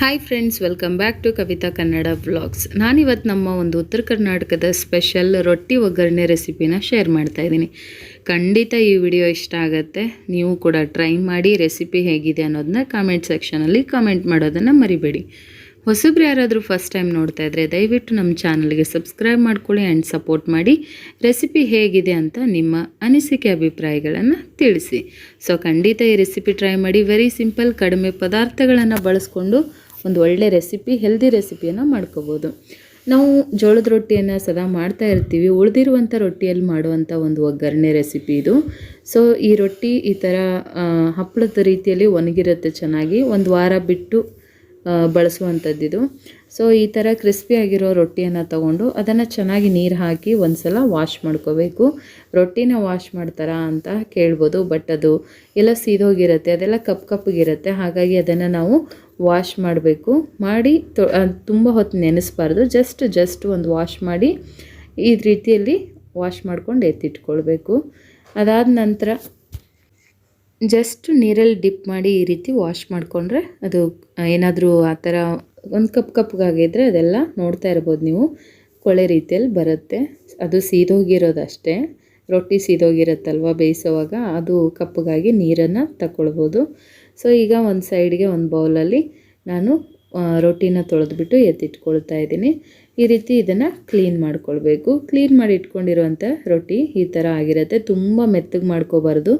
Hi friends welcome back to Kavitha Kannada vlogs ನಾನಿವತ್ತು ನಮ್ಮ ಒಂದು ಉತ್ತರ ಕರ್ನಾಟಕದ ಸ್ಪೆಷಲ್ ರೊಟ್ಟಿ ಒಗ್ಗರಣೆ ರೆಸಿಪಿನ ಶೇರ್ ಮಾಡ್ತಾ ಇದ್ದೀನಿ. ಖಂಡಿತ ಈ ವಿಡಿಯೋ ಇಷ್ಟ ಆಗುತ್ತೆ. ನೀವು ಕೂಡ ಟ್ರೈ ಮಾಡಿ ರೆಸಿಪಿ ಹೇಗಿದೆ ಅನ್ನೋದನ್ನ ಕಾಮೆಂಟ್ ಸೆಕ್ಷನಲ್ಲಿ ಕಾಮೆಂಟ್ ಮಾಡೋದನ್ನು ಮರಿಬೇಡಿ. ಹೊಸಬ್ರು ಯಾರಾದರೂ ಫಸ್ಟ್ ಟೈಮ್ ನೋಡ್ತಾ ಇದ್ದರೆ ದಯವಿಟ್ಟು ನಮ್ಮ ಚಾನಲ್ಗೆ ಸಬ್ಸ್ಕ್ರೈಬ್ ಮಾಡ್ಕೊಳ್ಳಿ ಆ್ಯಂಡ್ ಸಪೋರ್ಟ್ ಮಾಡಿ. ರೆಸಿಪಿ ಹೇಗಿದೆ ಅಂತ ನಿಮ್ಮ ಅನಿಸಿಕೆ ಅಭಿಪ್ರಾಯಗಳನ್ನು ತಿಳಿಸಿ. ಸೊ ಖಂಡಿತ ಈ ರೆಸಿಪಿ ಟ್ರೈ ಮಾಡಿ. ವೆರಿ ಸಿಂಪಲ್ ಕಡಿಮೆ ಪದಾರ್ಥಗಳನ್ನು ಬಳಸ್ಕೊಂಡು ಒಂದು ಒಳ್ಳೆ ರೆಸಿಪಿ ಹೆಲ್ದಿ ರೆಸಿಪಿಯನ್ನು ಮಾಡ್ಕೋಬೋದು. ನಾವು ಜೋಳದ ರೊಟ್ಟಿಯನ್ನು ಸದಾ ಮಾಡ್ತಾ ಇರ್ತೀವಿ. ಉಳಿದಿರುವಂಥ ರೊಟ್ಟಿಯಲ್ಲಿ ಮಾಡುವಂಥ ಒಂದು ಒಗ್ಗರಣೆ ರೆಸಿಪಿ ಇದು. ಸೊ ಈ ರೊಟ್ಟಿ ಈ ಥರ ಹಪ್ಪಳದ ರೀತಿಯಲ್ಲಿ ಒಣಗಿರುತ್ತೆ ಚೆನ್ನಾಗಿ. ಒಂದು ವಾರ ಬಿಟ್ಟು ಬಳಸುವಂಥದ್ದಿದು. ಸೊ ಈ ಥರ ಕ್ರಿಸ್ಪಿ ಆಗಿರೋ ರೊಟ್ಟಿಯನ್ನು ತಗೊಂಡು ಅದನ್ನು ಚೆನ್ನಾಗಿ ನೀರು ಹಾಕಿ ಒಂದು ಸಲ ವಾಶ್ ಮಾಡ್ಕೋಬೇಕು. ರೊಟ್ಟಿನ ವಾಶ್ ಮಾಡ್ತಾರಾ ಅಂತ ಕೇಳ್ಬೋದು ಬಟ್ ಅದು ಎಲ್ಲ ಸೀದೋಗಿರುತ್ತೆ, ಅದೆಲ್ಲ ಕಪ್ ಕಪ್ಪಗಿರುತ್ತೆ. ಹಾಗಾಗಿ ಅದನ್ನು ನಾವು ವಾಶ್ ಮಾಡಬೇಕು. ಮಾಡಿ ತುಂಬ ಹೊತ್ತು ನೆನೆಸ್ಬಾರ್ದು. ಜಸ್ಟ್ ಜಸ್ಟ್ ಒಂದು ವಾಶ್ ಮಾಡಿ ಈ ರೀತಿಯಲ್ಲಿ ವಾಶ್ ಮಾಡ್ಕೊಂಡು ಎತ್ತಿಟ್ಕೊಳ್ಬೇಕು. ಅದಾದ ನಂತರ ಜಸ್ಟ್ ನೀರಲ್ಲಿ ಡಿಪ್ ಮಾಡಿ ಈ ರೀತಿ ವಾಶ್ ಮಾಡಿಕೊಂಡ್ರೆ ಅದು ಏನಾದರೂ ಆ ಥರ ಒಂದು ಕಪ್ ಕಪ್ಗಾಗಿದ್ರೆ ಅದೆಲ್ಲ ನೋಡ್ತಾ ಇರ್ಬೋದು ನೀವು. ಕೊಳೆ ರೀತಿಯಲ್ಲಿ ಬರುತ್ತೆ. ಅದು ಸೀದೋಗಿರೋದಷ್ಟೇ. ರೊಟ್ಟಿ ಸೀದೋಗಿರುತ್ತಲ್ವ ಬೇಯಿಸೋವಾಗ, ಅದು ಕಪ್ಪಗಾಗಿ ನೀರನ್ನು ತಗೊಳ್ಬೋದು ಸೊ, ಈಗ ಒಂದು ಸೈಡ್ಗೆ ಒಂದು ಬೌಲಲ್ಲಿ ನಾನು ರೊಟ್ಟಿನ ತೊಳೆದ್ಬಿಟ್ಟು ಎತ್ತಿಟ್ಕೊಳ್ತಾ ಇದ್ದೀನಿ. ಈ ರೀತಿ ಇದನ್ನು ಕ್ಲೀನ್ ಮಾಡ್ಕೊಳ್ಬೇಕು. ಕ್ಲೀನ್ ಮಾಡಿ ಇಟ್ಕೊಂಡಿರುವಂಥ ರೊಟ್ಟಿ ಈ ಥರ ಆಗಿರುತ್ತೆ. ತುಂಬ ಮೆತ್ತಗೆ ಮಾಡ್ಕೋಬಾರ್ದು.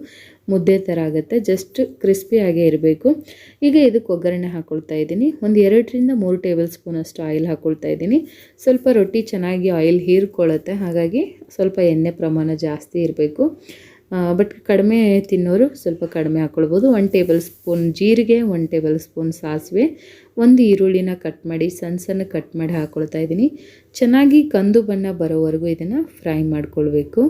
ಮುದ್ದೆ ಥರ ಆಗುತ್ತೆ. ಜಸ್ಟ್ ಕ್ರಿಸ್ಪಿಯಾಗೇ ಇರಬೇಕು. ಈಗ ಇದಕ್ಕೆ ಒಗ್ಗರಣೆ ಹಾಕ್ಕೊಳ್ತಾ ಇದ್ದೀನಿ. ಒಂದು ಎರಡರಿಂದ ಮೂರು ಟೇಬಲ್ ಸ್ಪೂನ್ ಅಷ್ಟು ಆಯಿಲ್ ಹಾಕ್ಕೊಳ್ತಾ ಇದ್ದೀನಿ. ಸ್ವಲ್ಪ ರೊಟ್ಟಿ ಚೆನ್ನಾಗಿ ಆಯಿಲ್ ಹೀರ್ಕೊಳ್ಳುತ್ತೆ. ಹಾಗಾಗಿ ಸ್ವಲ್ಪ ಎಣ್ಣೆ ಪ್ರಮಾಣ ಜಾಸ್ತಿ ಇರಬೇಕು. ಬಟ್ ಕಡಿಮೆ ತಿನ್ನೋರು ಸ್ವಲ್ಪ ಕಡಿಮೆ ಹಾಕ್ಕೊಳ್ಬೋದು ಒನ್ ಟೇಬಲ್ ಸ್ಪೂನ್ ಜೀರಿಗೆ ಒನ್ ಟೇಬಲ್ ಸ್ಪೂನ್ ಸಾಸಿವೆ. ಒಂದು ಈರುಳ್ಳಿನ ಕಟ್ ಮಾಡಿ, ಸಣ್ಣ ಸಣ್ಣ ಕಟ್ ಮಾಡಿ ಹಾಕ್ಕೊಳ್ತಾ ಇದ್ದೀನಿ. ಚೆನ್ನಾಗಿ ಕಂದು ಬಣ್ಣ ಬರೋವರೆಗೂ ಇದನ್ನು ಫ್ರೈ ಮಾಡ್ಕೊಳ್ಬೇಕು.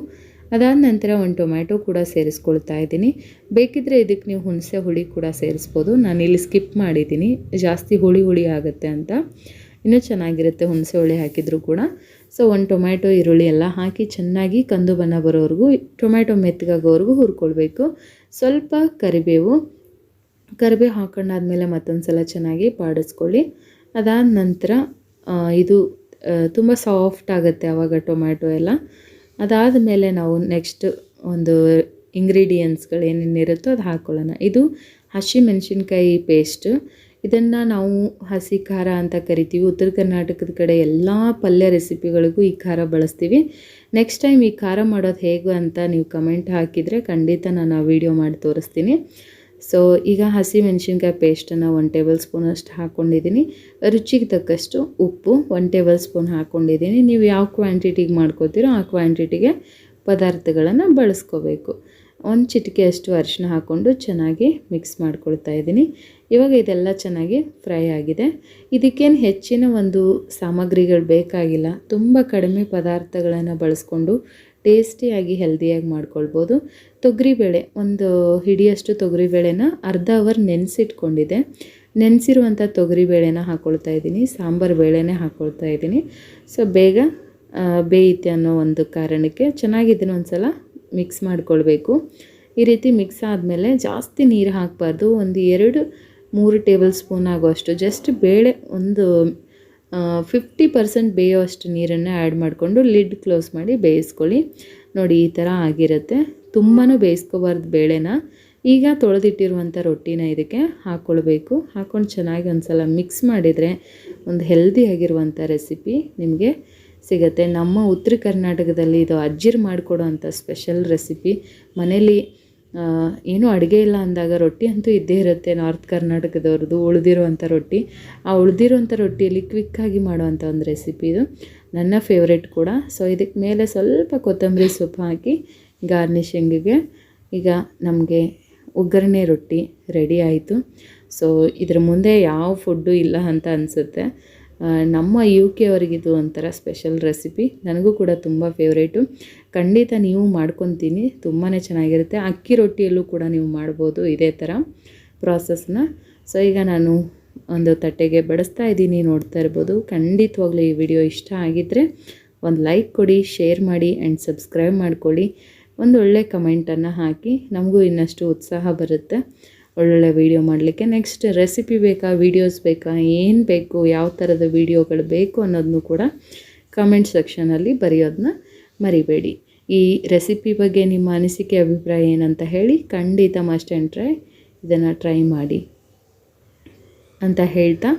ಅದಾದ ನಂತರ ಒಂದು ಟೊಮ್ಯಾಟೊ ಕೂಡ ಸೇರಿಸ್ಕೊಳ್ತಾ ಇದ್ದೀನಿ. ಬೇಕಿದ್ದರೆ ಇದಕ್ಕೆ ನೀವು ಹುಣಸೆ ಹುಳಿ ಕೂಡ ಸೇರಿಸ್ಬೋದು. ನಾನಿಲ್ಲಿ ಸ್ಕಿಪ್ ಮಾಡಿದ್ದೀನಿ. ಜಾಸ್ತಿ ಹುಳಿ ಹುಳಿ ಆಗುತ್ತೆ ಅಂತ. ಇನ್ನೂ ಚೆನ್ನಾಗಿರುತ್ತೆ ಹುಣಸೆ ಹುಳಿ ಹಾಕಿದರೂ ಕೂಡ. ಸೊ ಒಂದು ಟೊಮ್ಯಾಟೊ, ಈರುಳ್ಳಿ ಎಲ್ಲ ಹಾಕಿ ಚೆನ್ನಾಗಿ ಕಂದು ಬಣ್ಣ ಬರೋವರೆಗೂ, ಟೊಮ್ಯಾಟೊ ಮೆತ್ತಗಾಗೋವರೆಗೂ ಹುರ್ಕೊಳ್ಬೇಕು. ಸ್ವಲ್ಪ ಕರಿಬೇವು. ಕರಿಬೇವು ಹಾಕೊಂಡಾದ್ಮೇಲೆ ಮತ್ತೊಂದು ಸಲ ಚೆನ್ನಾಗಿ ಪಾಡಿಸ್ಕೊಳ್ಳಿ. ಅದಾದ ನಂತರ ಇದು ತುಂಬ ಸಾಫ್ಟ್ ಆಗುತ್ತೆ ಆವಾಗ ಟೊಮ್ಯಾಟೊ ಎಲ್ಲ. ಅದಾದ ಮೇಲೆ ನಾವು ನೆಕ್ಸ್ಟ್ ಒಂದು ಇಂಗ್ರೀಡಿಯೆಂಟ್ಸ್ಗಳು ಏನೇನಿರುತ್ತೋ ಅದು ಹಾಕ್ಕೊಳ್ಳೋಣ ಇದು ಹಸಿ ಮೆಣಸಿನ್ಕಾಯಿ ಪೇಸ್ಟ್ ಇದನ್ನು ನಾವು ಹಸಿ ಖಾರ ಅಂತ ಕರಿತೀವಿ. ಉತ್ತರ ಕರ್ನಾಟಕದ ಕಡೆ ಎಲ್ಲ ಪಲ್ಯ ರೆಸಿಪಿಗಳಿಗೂ ಈ ಖಾರ ಬಳಸ್ತೀವಿ. ನೆಕ್ಸ್ಟ್ ಟೈಮ್ ಈ ಖಾರ ಮಾಡೋದು ಹೇಗೆ ಅಂತ ನೀವು ಕಮೆಂಟ್ ಹಾಕಿದರೆ ಖಂಡಿತ ನಾನು ಆ ವಿಡಿಯೋ ಮಾಡಿ ತೋರಿಸ್ತೀನಿ. ಸೊ ಈಗ ಹಸಿ ಮೆಣಸಿನ್ಕಾಯಿ ಪೇಸ್ಟನ್ನು ಒನ್ ಟೇಬಲ್ ಸ್ಪೂನ್ ಅಷ್ಟು ಹಾಕ್ಕೊಂಡಿದ್ದೀನಿ ರುಚಿಗೆ ತಕ್ಕಷ್ಟು ಉಪ್ಪು ಒನ್ ಟೇಬಲ್ ಸ್ಪೂನ್ ಹಾಕ್ಕೊಂಡಿದ್ದೀನಿ ನೀವು ಯಾವ ಕ್ವಾಂಟಿಟಿಗೆ ಮಾಡ್ಕೋತೀರೋ ಆ ಕ್ವಾಂಟಿಟಿಗೆ ಪದಾರ್ಥಗಳನ್ನು ಬಳಸ್ಕೋಬೇಕು. ಒಂದು ಚಿಟಿಕೆ ಅಷ್ಟು ಅರಿಶಿನ ಹಾಕ್ಕೊಂಡು ಚೆನ್ನಾಗಿ ಮಿಕ್ಸ್ ಮಾಡ್ಕೊಳ್ತಾ ಇದ್ದೀನಿ. ಇವಾಗ ಇದೆಲ್ಲ ಚೆನ್ನಾಗಿ ಫ್ರೈ ಆಗಿದೆ. ಇದಕ್ಕೇನು ಹೆಚ್ಚಿನ ಒಂದು ಸಾಮಗ್ರಿಗಳು ಬೇಕಾಗಿಲ್ಲ. ತುಂಬ ಕಡಿಮೆ ಪದಾರ್ಥಗಳನ್ನು ಬಳಸ್ಕೊಂಡು ಟೇಸ್ಟಿಯಾಗಿ ಹೆಲ್ದಿಯಾಗಿ ಮಾಡ್ಕೊಳ್ಬೋದು. ತೊಗರಿಬೇಳೆ, ಒಂದು ಹಿಡಿಯಷ್ಟು ತೊಗರಿಬೇಳೆನ ಅರ್ಧ ಅವರ್ ನೆನೆಸಿಟ್ಕೊಂಡಿದೆ. ನೆನೆಸಿರುವಂಥ ತೊಗರಿಬೇಳೆನ ಹಾಕ್ಕೊಳ್ತಾ ಇದ್ದೀನಿ. ಸಾಂಬಾರು ಬೇಳೆನೇ ಹಾಕ್ಕೊಳ್ತಾ ಇದ್ದೀನಿ. ಸೊ, ಬೇಗ ಬೇಯುತ್ತೆ ಅನ್ನೋ ಒಂದು ಕಾರಣಕ್ಕೆ ಚೆನ್ನಾಗಿದ್ದೀನಿ ಒಂದು ಸಲ ಮಿಕ್ಸ್ ಮಾಡ್ಕೊಳ್ಬೇಕು. ಈ ರೀತಿ ಮಿಕ್ಸ್ ಆದಮೇಲೆ ಜಾಸ್ತಿ ನೀರು ಹಾಕಬಾರ್ದು. ಒಂದು ಎರಡು, ಮೂರು ಟೇಬಲ್ ಸ್ಪೂನ್ ಆಗುವಷ್ಟು, ಜಸ್ಟ್ ಬೇಳೆ ಒಂದು ಫಿಫ್ಟಿ ಪರ್ಸೆಂಟ್ ಬೇಯೋಷ್ಟು ನೀರನ್ನು ಆ್ಯಡ್ ಮಾಡಿಕೊಂಡು ಲಿಡ್ ಕ್ಲೋಸ್ ಮಾಡಿ ಬೇಯಿಸ್ಕೊಳ್ಳಿ. ನೋಡಿ, ಈ ಥರ ಆಗಿರುತ್ತೆ. ತುಂಬಾ ಬೇಯಿಸ್ಕೋಬಾರ್ದು ಬೇಳೆನ. ಈಗ ತೊಳೆದಿಟ್ಟಿರುವಂಥ ರೊಟ್ಟಿನ ಇದಕ್ಕೆ ಹಾಕ್ಕೊಳ್ಬೇಕು ಹಾಕ್ಕೊಂಡು ಚೆನ್ನಾಗಿ ಒಂದು ಸಲ ಮಿಕ್ಸ್ ಮಾಡಿದರೆ ಒಂದು ಹೆಲ್ದಿ ಆಗಿರುವಂಥ ರೆಸಿಪಿ ನಿಮಗೆ ಸಿಗುತ್ತೆ. ನಮ್ಮ ಉತ್ತರ ಕರ್ನಾಟಕದಲ್ಲಿ ಇದು ಅಜ್ಜಿರು ಮಾಡಿಕೊಡೋ ಅಂಥ ಸ್ಪೆಷಲ್ ರೆಸಿಪಿ ಮನೇಲಿ ಏನೂ ಅಡುಗೆ ಇಲ್ಲ ಅಂದಾಗ ರೊಟ್ಟಿ ಅಂತೂ ಇದ್ದೇ ಇರುತ್ತೆ ನಾರ್ತ್ ಕರ್ನಾಟಕದವ್ರದ್ದು, ಉಳಿದಿರುವಂಥ ರೊಟ್ಟಿ. ಆ ಉಳಿದಿರುವಂಥ ರೊಟ್ಟಿಯಲ್ಲಿ ಕ್ವಿಕ್ಕಾಗಿ ಮಾಡುವಂಥ ಒಂದು ರೆಸಿಪಿ ಇದು. ನನ್ನ ಫೇವ್ರೆಟ್ ಕೂಡ. ಸೊ ಇದಕ್ಕೆ ಮೇಲೆ ಸ್ವಲ್ಪ ಕೊತ್ತಂಬರಿ ಸೊಪ್ಪು ಹಾಕಿ ಗಾರ್ನಿಷಿಂಗಿಗೆ ಈಗ ನಮಗೆ ಒಗ್ಗರಣೆ ರೊಟ್ಟಿ ರೆಡಿ ಆಯಿತು. ಸೊ ಇದ್ರ ಮುಂದೆ ಯಾವ ಫುಡ್ಡು ಇಲ್ಲ ಅಂತ ಅನಿಸುತ್ತೆ. ನಮ್ಮ ಯು ಕೆ ಅವರಿಗಿದು ಒಂಥರ ಸ್ಪೆಷಲ್ ರೆಸಿಪಿ ನನಗೂ ಕೂಡ ತುಂಬ ಫೇವ್ರೇಟು ಖಂಡಿತ ನೀವು ಮಾಡ್ಕೊತೀನಿ. ತುಂಬಾ ಚೆನ್ನಾಗಿರುತ್ತೆ. ಅಕ್ಕಿ ರೊಟ್ಟಿಯಲ್ಲೂ ಕೂಡ ನೀವು ಮಾಡ್ಬೋದು ಇದೇ ಥರ ಪ್ರಾಸೆಸ್ನ ಸೊ ಈಗ ನಾನು ಒಂದು ತಟ್ಟೆಗೆ ಬಡಿಸ್ತಾ ಇದ್ದೀನಿ. ನೋಡ್ತಾ ಇರ್ಬೋದು. ಖಂಡಿತವಾಗ್ಲೂ ಈ ವಿಡಿಯೋ ಇಷ್ಟ ಆಗಿದ್ದರೆ ಒಂದು ಲೈಕ್ ಕೊಡಿ ಶೇರ್ ಮಾಡಿ ಆ್ಯಂಡ್ ಸಬ್ಸ್ಕ್ರೈಬ್ ಮಾಡ್ಕೊಳ್ಳಿ. ಒಂದು ಒಳ್ಳೆ ಕಮೆಂಟನ್ನು ಹಾಕಿ. ನಮಗೂ ಇನ್ನಷ್ಟು ಉತ್ಸಾಹ ಬರುತ್ತೆ. ಒಳ್ಳೊಳ್ಳೆ ವೀಡಿಯೋ ಮಾಡಲಿಕ್ಕೆ. ನೆಕ್ಸ್ಟ್ ರೆಸಿಪಿ ಬೇಕಾ ವೀಡಿಯೋಸ್ ಬೇಕಾ, ಏನು ಬೇಕು, ಯಾವ ಥರದ ವೀಡಿಯೋಗಳು ಬೇಕು ಅನ್ನೋದನ್ನು ಕೂಡ ಕಮೆಂಟ್ ಸೆಕ್ಷನಲ್ಲಿ ಬರೆಯೋದನ್ನ ಮರಿಬೇಡಿ. ಈ ರೆಸಿಪಿ ಬಗ್ಗೆ ನಿಮ್ಮ ಅನಿಸಿಕೆ, ಅಭಿಪ್ರಾಯ ಏನಂತ ಹೇಳಿ ಖಂಡಿತ ಮಸ್ಟ್ ಆ್ಯಂಡ್ ಟ್ರೈ ಇದನ್ನು ಟ್ರೈ ಮಾಡಿ ಅಂತ ಹೇಳ್ತಾ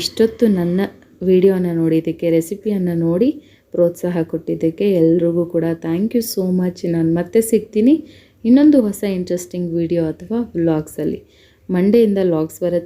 ಇಷ್ಟೊತ್ತು ನನ್ನ ವಿಡಿಯೋನ ನೋಡಿದ್ದಕ್ಕೆ ರೆಸಿಪಿಯನ್ನು ನೋಡಿ ಪ್ರೋತ್ಸಾಹ ಕೊಟ್ಟಿದ್ದಕ್ಕೆ ಎಲ್ರಿಗೂ ಕೂಡ ಥ್ಯಾಂಕ್ ಯು ಸೋ ಮಚ್ ನಾನು ಮತ್ತೆ ಸಿಗ್ತೀನಿ. ಇನ್ನೊಂದು ಹೊಸ ಇಂಟ್ರೆಸ್ಟಿಂಗ್ ವಿಡಿಯೋ ಅಥವಾ ವ್ಲಾಗ್ಸಲ್ಲಿ ಮಂಡೆಯಿಂದ ಲಾಗ್ಸ್ ಬರುತ್ತೆ